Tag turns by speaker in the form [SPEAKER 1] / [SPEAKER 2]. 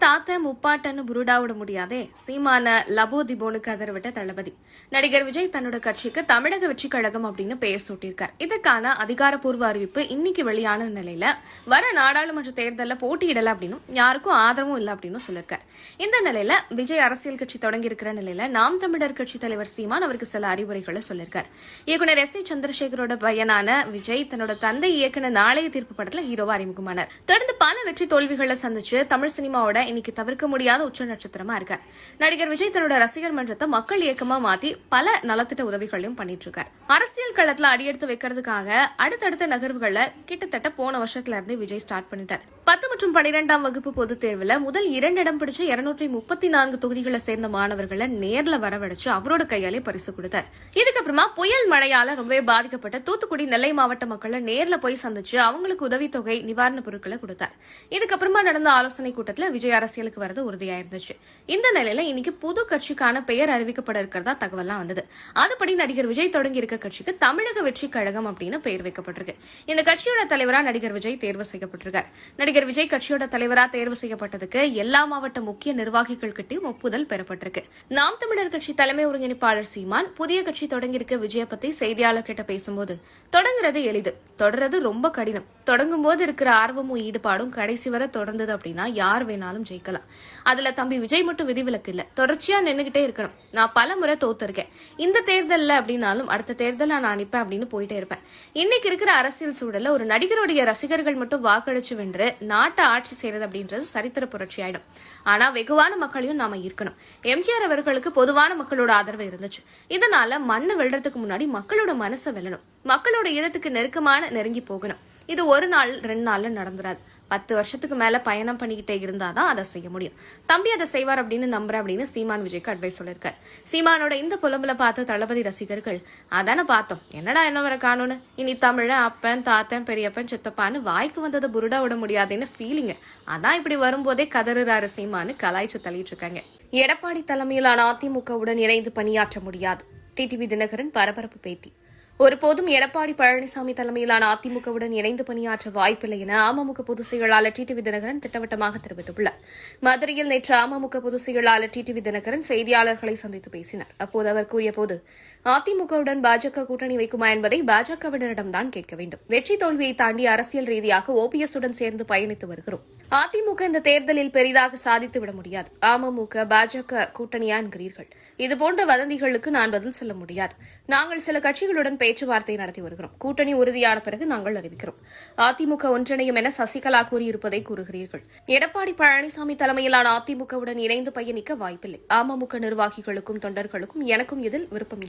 [SPEAKER 1] தாத்த முப்பாட்டன்னு புருடா விட முடியாதே. சீமான லபோ திபோனுக்கு கதற விட்ட தளபதி. நடிகர் விஜய் தன்னோட கட்சிக்கு தமிழக வெற்றி கழகம் அப்படின்னு பெயர் சூட்டியிருக்கார். இதுக்கான அதிகாரப்பூர்வ அறிவிப்பு இன்னைக்கு வெளியான நிலையில வர நாடாளுமன்ற தேர்தலில் போட்டியிடல அப்படின்னும் யாருக்கும் ஆதரவும் இல்லை அப்படின்னு சொல்லியிருக்கார். இந்த நிலையில விஜய் அரசியல் கட்சி தொடங்கி இருக்கிற நிலையில நாம் தமிழர் கட்சி தலைவர் சீமான் அவருக்கு சில அறிவுரைகளை சொல்லியிருக்கார். இயக்குனர் எஸ் ஏ சந்திரசேகரோட பையனான விஜய் தன்னோட தந்தை இயக்குன நாளைய தீர்ப்பு படத்துல ஹீரோவா அறிமுகமானார். தொடர்ந்து பல வெற்றி தோல்விகளை சந்திச்சு தமிழ் சினிமாவோட இன்னைக்கு தவிர்க்க முடியாத உச்ச நட்சத்திரமா இருக்கார் நடிகர் விஜய் தன்னோட ரசிகர் மன்றத்தை மக்கள் இயக்கமா மாத்தி பல நலத்திட்ட உதவிகளையும் பண்ணிட்டு இருக்காரு அரசியல் களத்துல அடியெடுத்து வைக்கிறதுக்காக அடுத்தடுத்த நகர்வுகளை கிட்டத்தட்ட போன வருஷத்துல இருந்து விஜய் ஸ்டார்ட் பண்ணிட்டார். பத்து மற்றும் பனிரெண்டாம் வகுப்பு பொதுத் தேர்வுல முதல் இரண்டு இடம் பிடிச்ச இருநூற்றி முப்பத்தி நான்கு தொகுதிகளை சேர்ந்த மாணவர்களை நேர்ல வரவழைச்சு அவரோட கையாலே பரிசு கொடுத்தார். இதுக்கப்புறமா புயல் மழையால ரொம்பவே பாதிக்கப்பட்ட தூத்துக்குடி நெல்லை மாவட்ட மக்களை நேர்ல போய் சந்திச்சு அவங்களுக்கு உதவித்தொகை நிவாரணப் பொருட்களை கொடுத்தார். இதுக்கப்புறமா நடந்த ஆலோசனை கூட்டத்தில் விஜய் அரசியலுக்கு வரது உறுதியாயிருந்துச்சு இந்த நிலையில இன்னைக்கு புது கட்சிக்கான பெயர் அறிவிக்கப்பட இருக்கிறதா தகவல்லாம் வந்தது. அதுபடி நடிகர் விஜய் தொடங்கி இருக்க கட்சிக்கு தமிழக வெற்றி கழகம் அப்படின்னு பெயர் வைக்கப்பட்டிருக்கு. இந்த கட்சியோட தலைவரா நடிகர் விஜய் தேர்வு செய்யப்பட்டிருக்கார். நடிகர் விஜய் கட்சியோட தலைவரா தேர்வு செய்யப்பட்டதுக்கு எல்லா மாவட்ட முக்கிய நிர்வாகிகள் கிட்டையும் ஒப்புதல் பெறப்பட்டிருக்கு. நாம் தமிழர் கட்சி தலைமை ஒருங்கிணைப்பாளர் சீமான் புதிய கட்சி தொடங்கியிருக்க விஜய பத்தி செய்தியாளர்கிட்ட பேசும்போது தொடங்குறது எளிது தொடர்றது ரொம்ப கடினம். தொடங்கும் போது இருக்கிற ஆர்வமும் ஈடுபாடும் கடைசி வரை தொடர்ந்தது அப்படின்னா யார் வேணாலும் ஜெயிக்கலாம். அதுல தம்பி விஜய் மட்டும் விதிவிலக்கு இல்ல. தொடர்ச்சியா நின்னுகிட்டே இருக்கணும். நான் பல முறை தோத்துருக்கேன். இந்த தேர்தல்ல அப்படின்னாலும் அடுத்த தேர்தல நான் நிப்பேன் அப்படின்னு போயிட்டே இருப்பேன். இன்னைக்கு இருக்கிற அரசியல் சூழல்ல ஒரு நடிகருடைய ரசிகர்கள் மட்டும் வாக்களிச்சு வென்று நாட்டை ஆட்சி செய்யறது அப்படின்றது சரித்திர புரட்சி ஆயிடும். ஆனா வெகுவான மக்களையும் நாம இருக்கணும் எம்ஜிஆர் அவர்களுக்கு பொதுவான மக்களோட ஆதரவு இருந்துச்சு. இதனால மண்ணை வெல்றதுக்கு முன்னாடி மக்களோட மனசை வெல்லணும். மக்களோட இதத்துக்கு நெருக்கமான நெருங்கி போகணும். இது ஒரு நாள் ரெண்டு நாள்ல நடந்துடாது பத்து வருஷத்துக்கு மேல பயணம் பண்ணிக்கிட்டே இருந்தாதான் அதை செய்ய முடியும். தம்பி அதை செய்வார் அப்படின்னு நம்புறேன் அப்படின்னு சீமான் விஜய்க்கு அட்வைஸ் சொல்லியிருக்கார் சீமானோட இந்த புலம்புல பார்த்த தளபதி ரசிகர்கள் அதானே பார்த்தோம். என்னடா என்ன வர காணும்னு இனி தமிழ அப்பன் தாத்தன் பெரியப்பன் சித்தப்பான்னு வாய்க்கு வந்ததை புருடா விட முடியாதுன்னு ஃபீலிங்கு அதான் இப்படி வரும்போதே கதறுறாரு சீமானு கலாய்ச்சி தள்ளிட்டு இருக்காங்க. எடப்பாடி தலைமையிலான அதிமுகவுடன் இணைந்து பணியாற்ற முடியாது. டிடிவி தினகரன் பரபரப்பு பேட்டி. ஒருபோதும் எடப்பாடி பழனிசாமி தலைமையிலான அதிமுகவுடன் இணைந்து பணியாற்ற வாய்ப்பில்லை என அமமுக பொதுச் செயலாளர் டிடிவி தினகரன் திட்டவட்டமாக தெரிவித்துள்ளார். மதுரையில் நேற்று அமமுக பொதுச் செயலாளர் டிடிவி தினகரன் செய்தியாளர்களை சந்தித்து பேசினார். அப்போது அவர் கூறியபோது அதிமுகவுடன் பாஜக கூட்டணி வைக்குமா என்பதை பாஜகவினரிடம்தான் கேட்க வேண்டும். வெற்றி தோல்வியை தாண்டி அரசியல் ரீதியாக ஓபிஎஸ் உடன் சேர்ந்து பயணித்து வருகிறோம். அதிமுக இந்த தேர்தலில் பெரிதாக சாதித்து விட முடியாது. அமமுக பாஜக கூட்டணியா என்கிறீர்கள் இதுபோன்ற வதந்திகளுக்கு நான் பதில் சொல்ல முடியாது. நாங்கள் சில கட்சிகளுடன் பேச்சுவார்த்தை நடத்தி வருகிறோம். கூட்டணி உறுதியான பிறகு நாங்கள் அறிவிக்கிறோம். அதிமுக ஒன்றிணையும் என சசிகலா கூறியிருப்பதை கூறுகிறீர்கள். எடப்பாடி பழனிசாமி தலைமையிலான அதிமுகவுடன் இணைந்து பயணிக்க வாய்ப்பில்லை. அமமுக நிர்வாகிகளுக்கும் தொண்டர்களுக்கும் எனக்கும் இதில் விருப்பம் இல்லை.